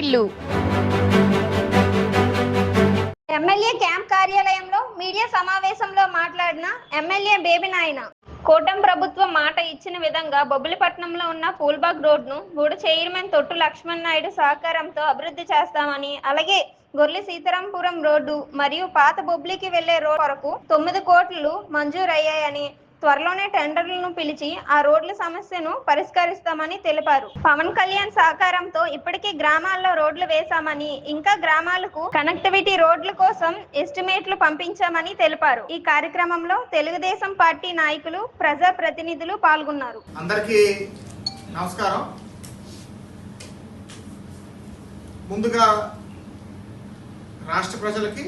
వారిల్లు MLA camp కార్యాలయంలో media సమావేశంలో మాట్లాడిన ఎమ్మెల్యే బేబీ నాయన కోటం ప్రభుత్వం మాట ఇచ్చిన విధంగా బొబ్బిలిపట్నంలో ఉన్న పూల్బాగ్ రోడ్ను మూడు చైర్మన్ తొట్టు లక్ష్మణ్ నాయుడు సహకారంతో అభివృద్ధి చేస్తామని అలాగే గొర్లి సీతారాంపురం రోడ్డు మరియు పాత బొబ్లికి వెళ్ళే రోడ్ వరకు తొమ్మిది కోట్లు మంజూరయ్యాయని త్వరలోనే టెండర్లను పిలిచి ఆ రోడ్ల సమస్యను పరిష్కరిస్తామని తెలిపారు. పవన్ కళ్యాణ్ సహకారంతో ఇప్పటికే గ్రామాల్లో రోడ్లు వేశామని ఇంకా గ్రామాలకు కనెక్టివిటీ రోడ్ల కోసం ఎస్టిమేట్లు పంపించామని తెలిపారు. ఈ కార్యక్రమంలో తెలుగుదేశం పార్టీ నాయకులు ప్రజా ప్రతినిధులు పాల్గొన్నారు. అందరికీ నమస్కారం. ముందుగా రాష్ట్ర ప్రజలకి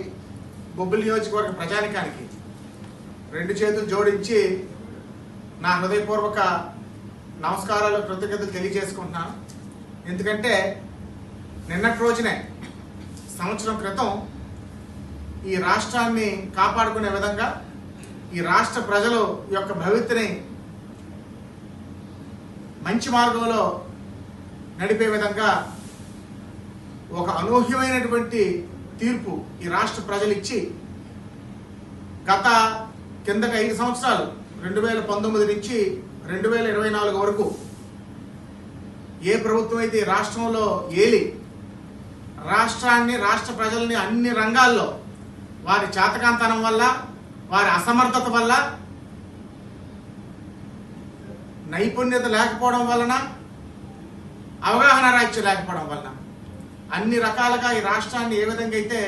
బొబ్బిలి నియోజకవర్గ ప్రజానికానికి రెండు చేతులు జోడించి నా హృదయపూర్వక నమస్కారాలు కృతజ్ఞతలు తెలియజేసుకుంటున్నాను. ఎందుకంటే నిన్నటి రోజునే సంవత్సరం క్రితం ఈ రాష్ట్రాన్ని కాపాడుకునే విధంగా ఈ రాష్ట్ర ప్రజలు యొక్క భవిత్యని మంచి మార్గంలో నడిపే విధంగా ఒక అనూహ్యమైనటువంటి తీర్పు ఈ రాష్ట్ర ప్రజలు ఇచ్చి గత కిందకి ఐదు సంవత్సరాలు రెండు వేల పంతొమ్మిది నుంచి రెండు వేల ఇరవై నాలుగు వరకు. ఏ ప్రభుత్వం అయితే రాష్ట్రంలో ఏలి రాష్ట్రాన్ని రాష్ట్ర ప్రజల్ని అన్ని రంగాల్లో వారి చేతకాంతనం వల్ల వారి అసమర్థత వల్ల నైపుణ్యత లేకపోవడం వలన అవగాహన రాహిత్యం లేకపోవడం వలన అన్ని రకాలుగా ఈ రాష్ట్రాన్ని ఏ విధంగా అయితే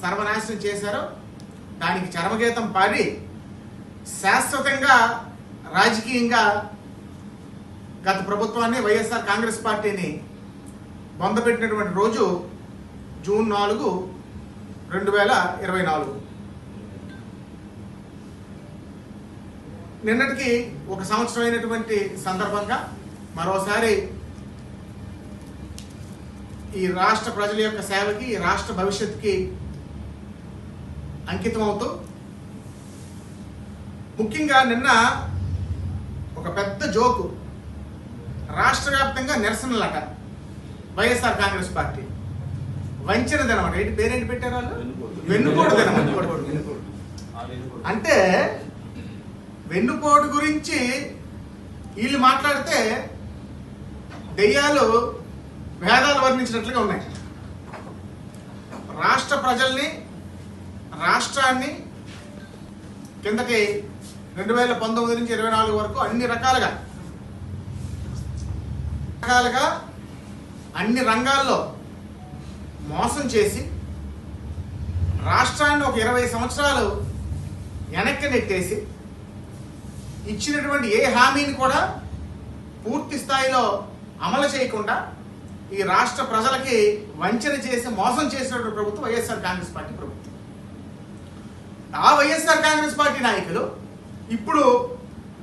సర్వనాశనం చేశారో దానికి చరమగీతం పాడి శాశ్వతంగా రాజకీయంగా గత ప్రభుత్వాన్ని వైఎస్ఆర్ కాంగ్రెస్ పార్టీని బొందపెట్టినటువంటి రోజు జూన్ నాలుగు రెండు వేల ఇరవై నాలుగు. నిన్నటికి ఒక సంవత్సరం అయినటువంటి సందర్భంగా మరోసారి ఈ రాష్ట్ర ప్రజల యొక్క సేవకి ఈ రాష్ట్ర భవిష్యత్తుకి అంకితం అవుతూ ముఖ్యంగా నిన్న ఒక పెద్ద జోకు. రాష్ట్ర వ్యాప్తంగా నిరసనలట. వైఎస్ఆర్ కాంగ్రెస్ పార్టీ. వంచన దినం ఏంటి పేరేంటి పెట్టారు వాళ్ళు? వెన్నుపోటు. దినం అంటే. వెన్నుపోటు. గురించి వీళ్ళు మాట్లాడితే దెయ్యాలు భేదాలు వర్ణించినట్లుగా ఉన్నాయి. రాష్ట్ర ప్రజల్ని రాష్ట్రాన్ని కిందకి రెండు వేల పంతొమ్మిది నుంచి ఇరవై నాలుగు వరకు అన్ని రకాలుగా. రకాలుగా అన్ని రంగాల్లో మోసం చేసి రాష్ట్రాన్ని ఒక ఇరవై సంవత్సరాలు వెనక్కి నెట్టేసి ఇచ్చినటువంటి ఏ హామీని కూడా పూర్తి స్థాయిలో అమలు చేయకుండా ఈ రాష్ట్ర ప్రజలకి వంచన చేసి మోసం చేసినటువంటి ప్రభుత్వం వైఎస్ఆర్ కాంగ్రెస్ పార్టీ ప్రభుత్వం. ఆ వైఎస్ఆర్ కాంగ్రెస్ పార్టీ నాయకులు ఇప్పుడు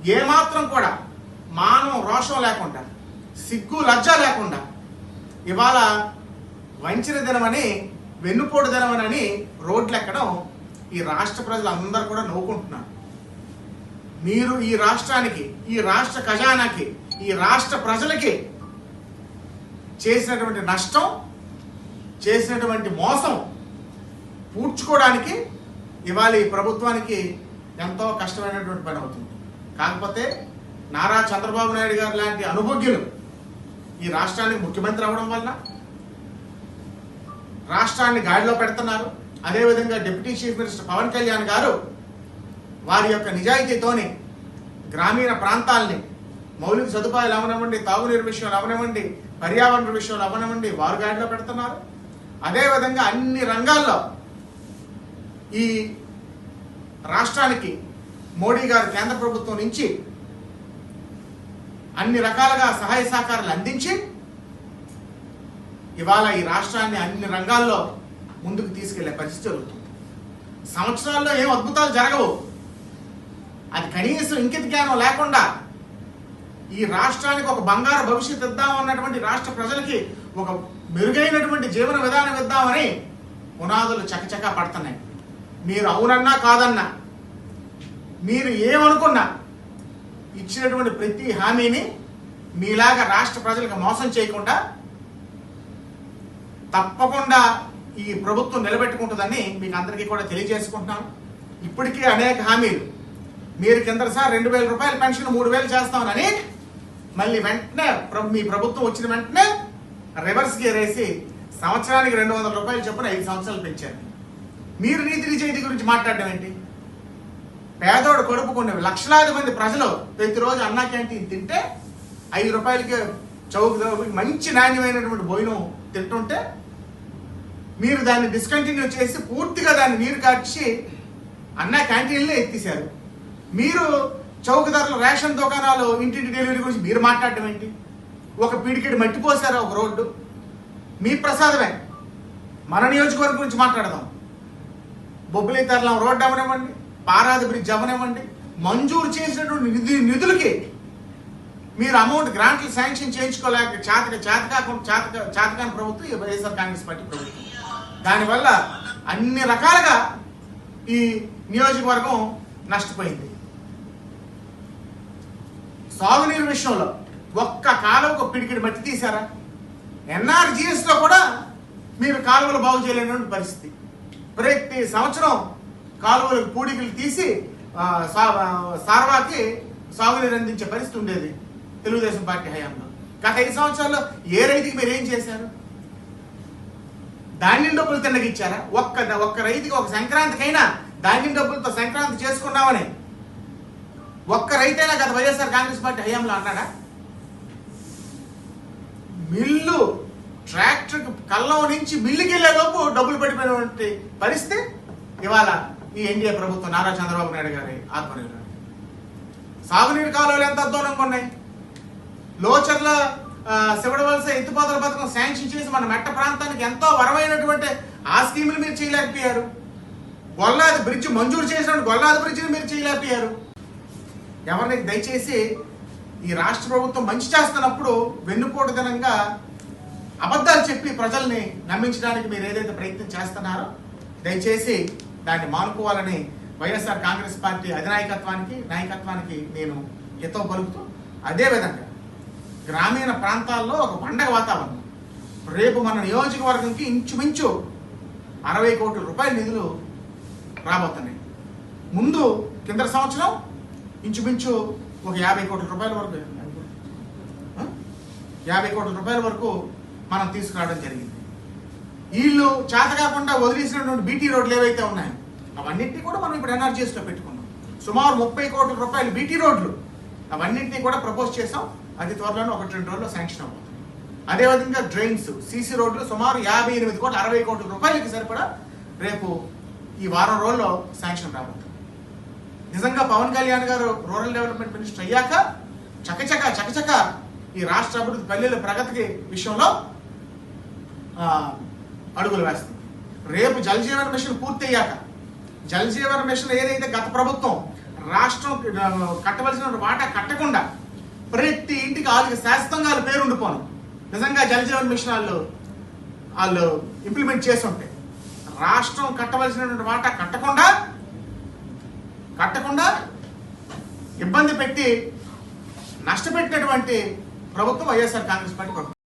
ఏమాత్రం కూడా మానం రోషం లేకుండా సిగ్గు లజ్జ లేకుండా ఇవాళ వంచిన దినమని వెన్నుపోటు దినమని రోడ్లు ఎక్కడం ఈ రాష్ట్ర ప్రజలు అందరూ కూడా నవ్వుకుంటున్నారు. మీరు ఈ రాష్ట్రానికి ఈ రాష్ట్ర ఖజానాకి ఈ రాష్ట్ర ప్రజలకి చేసినటువంటి నష్టం చేసినటువంటి మోసం పూడ్చుకోవడానికి ఇవాళ ఈ ప్రభుత్వానికి ఎంతో కష్టమైనటువంటి పని అవుతుంది. కాకపోతే నారా చంద్రబాబు నాయుడు గారు లాంటి అనుభజ్ఞులు ఈ రాష్ట్రానికి ముఖ్యమంత్రి అవ్వడం వల్ల రాష్ట్రాన్ని గాడిలో పెడుతున్నారు. అదేవిధంగా deputy chief minister Pawan Kalyan garu వారి యొక్క నిజాయితీతోని గ్రామీణ ప్రాంతాల్ని మౌలిక సదుపాయాలు అవనివ్వండి తాగునీరు విషయంలో అవనివ్వండి పర్యావరణ విషయంలో అవనివ్వండి వారు గాడిలో పెడుతున్నారు. అదేవిధంగా అన్ని రంగాల్లో ఈ రాష్ట్రానికి మోడీ గారు కేంద్ర ప్రభుత్వం నుంచి అన్ని రకాలుగా సహాయ సహకారాలు అందించి ఇవాళ ఈ రాష్ట్రాన్ని అన్ని రంగాల్లో ముందుకు తీసుకెళ్ళే పరిస్థితి జరుగుతుంది. సంవత్సరాల్లో ఏం అద్భుతాలు జరగవు. అది కనీసం ఇంకిత జ్ఞానం లేకుండా ఈ రాష్ట్రానికి ఒక బంగారు భవిష్యత్తు ఇద్దాం అన్నటువంటి రాష్ట్ర ప్రజలకి ఒక మెరుగైనటువంటి జీవన విధానం ఇద్దామని పునాదులు చకచకా పడుతున్నాయి. మీరు అవునన్నా కాదన్నా మీరు ఏమనుకున్నా ఇచ్చినటువంటి ప్రతి హామీని మీలాగా రాష్ట్ర ప్రజలకు మోసం చేయకుండా తప్పకుండా ఈ ప్రభుత్వం నిలబెట్టుకుంటుందని మీకు అందరికీ కూడా తెలియజేసుకుంటున్నాను. ఇప్పటికీ అనేక హామీలు. మీరు కిందసారి రెండు వేల రూపాయల పెన్షన్ మూడు వేలు చేస్తామని మళ్ళీ వెంటనే మీ ప్రభుత్వం వచ్చిన వెంటనే రివర్స్ గేర్ వేసి సంవత్సరానికి రెండు వందల రూపాయలు చొప్పున ఐదు సంవత్సరాలు పెంచారు. మీరు నీతి నిజాయితీ గురించి మాట్లాడడం ఏంటి? పేదోడు కొడుపుకునే లక్షలాది మంది ప్రజలు ప్రతిరోజు అన్నా క్యాంటీన్ తింటే ఐదు రూపాయలకి చౌక మంచి నాణ్యమైనటువంటి భోజనం తింటుంటే మీరు దాన్ని డిస్కంటిన్యూ చేసి పూర్తిగా దాన్ని నీరు కార్చి అన్నా క్యాంటీన్లే ఎత్తేశారు. మీరు చౌక ధరలు రేషన్ దుకాణాలు ఇంటింటి డెలివరీ గురించి మీరు మాట్లాడటం ఏంటి? ఒక పీడికిడి మట్టిపోసారు ఒక రోడ్డు? మీ ప్రసాదమే. మన నియోజకవర్గం గురించి మాట్లాడదాం. బొబ్బిలి తరలం రోడ్డు అవనివ్వండి పారాది బ్రిడ్జ్ అవనివ్వండి మంజూరు చేసినటువంటి నిధి నిధులకి మీరు అమౌంట్ గ్రాంట్లు శాంక్షన్ చేయించుకోలేక చేతక చేతకా చేతక చేతకాని ప్రభుత్వం వైఎస్ఆర్ కాంగ్రెస్ పార్టీ ప్రభుత్వం. దానివల్ల అన్ని రకాలుగా ఈ నియోజకవర్గం నష్టపోయింది. సాగునీరు విషయంలో ఒక్క కాలువకు పిడికిడి మట్టి తీశారా? ఎన్ఆర్జీఎస్లో కూడా మీరు కాలువలు బాగు చేయలేనటువంటి పరిస్థితి. ప్రతి సంవత్సరం కాలువలకు పూడికలు తీసి సా- సార్వాకి సాగునీరు అందించే పరిస్థితి ఉండేది తెలుగుదేశం పార్టీ హయాంలో. గత ఐదు సంవత్సరాల్లో ఏ రైతుకి మీరు ఏం చేశారు? ధాన్యం డబ్బులు తిన్నగిచ్చారా ఒక్క ఒక్క రైతుకి ఒక సంక్రాంతికైనా ధాన్యం డబ్బులతో సంక్రాంతి చేసుకున్నామని. ఒక్క రైతైనా గత వైఎస్ఆర్ కాంగ్రెస్ పార్టీ హయాంలో అన్నాడా? మిల్లు ట్రాక్టర్ కళ్ళం నుంచి మిల్లుకి వెళ్ళేలోపు డబ్బులు పడిపోయినటువంటి పరిస్థితి ఇవాళ ఈ ఎన్డీఏ ప్రభుత్వం నారా చంద్రబాబు నాయుడు గారి ఆత్మనిర్భర సాగునీరు కాలువలు ఎంత అధ్వానంగా ఉన్నాయి? లోచర్ల ఆ, శివడవలస ఎత్తుపోతల పథకం శాంక్షన్ చేసి మన మెట్ట ప్రాంతానికి ఎంతో వరమైనటువంటి ఆ స్కీములు మీరు చేయలేకపోయారు. గొల్లాది బ్రిడ్జ్ మంజూరు చేసినట్టు గొల్లాది బ్రిడ్జ్ని మీరు చేయలేకపోయారు. ఎవరిని దయచేసి ఈ రాష్ట్ర ప్రభుత్వం మంచి చేస్తున్నప్పుడు వెన్నుపోటు దినంగా అబద్ధాలు చెప్పి ప్రజల్ని నమ్మించడానికి మీరు ఏదైతే ప్రయత్నం చేస్తున్నారో దయచేసి దాన్ని మానుకోవాలని వైఎస్ఆర్ కాంగ్రెస్ పార్టీ అధినాయకత్వానికి నాయకత్వానికి నేను హితో పలుకుతూ అదేవిధంగా గ్రామీణ ప్రాంతాల్లో ఒక పండగ వాతావరణం. రేపు మన నియోజకవర్గంకి ఇంచుమించు అరవై కోట్ల రూపాయల నిధులు రాబోతున్నాయి. ముందు కింద సంవత్సరం ఇంచుమించు ఒక యాభై కోట్ల రూపాయల వరకు యాభై కోట్ల రూపాయల వరకు మనం తీసుకురావడం జరిగింది. వీళ్ళు చేత కాకుండా వదిలేసినటువంటి బీటీ రోడ్లు ఏవైతే ఉన్నాయో అవన్నింటినీ కూడా మనం ఇప్పుడు ఎన్ఆర్జీఎస్లో పెట్టుకున్నాం. సుమారు ముప్పై కోట్ల రూపాయలు బీటీ రోడ్లు. అవన్నింటినీ కూడా ప్రపోజ్ చేసాం అది త్వరలోనే ఒకటి రెండు రోజుల్లో శాంక్షన్ అవుతుంది. అదేవిధంగా డ్రైన్స్ సీసీ రోడ్లు సుమారు యాభై ఎనిమిది కోట్ల అరవై కోట్ల రూపాయలకి సరిపడా రేపు ఈ వారం రోజుల్లో శాంక్షన్ రాబోతుంది. నిజంగా పవన్ కళ్యాణ్ గారు రూరల్ డెవలప్మెంట్ మినిస్టర్ అయ్యాక చకచక చకచక ఈ రాష్ట్ర అభివృద్ధి పల్లెల ప్రగతికి విషయంలో అడుగులు వేస్తుంది. రేపు జలజీవన మిషన్ పూర్తయ్యాక జల్ మిషన్ ఏదైతే గత ప్రభుత్వం రాష్ట్రం కట్టవలసిన వాటా కట్టకుండా ప్రతి ఇంటికి వాళ్ళకి శాశ్వతంగా వాళ్ళ పేరు ఉండిపోను నిజంగా జలజీవన మిషన్ వాళ్ళు వాళ్ళు ఇంప్లిమెంట్ చేసి ఉంటే రాష్ట్రం కట్టవలసినటువంటి వాటా కట్టకుండా కట్టకుండా ఇబ్బంది పెట్టి నష్టపెట్టినటువంటి ప్రభుత్వం వైఎస్ఆర్ కాంగ్రెస్ పార్టీ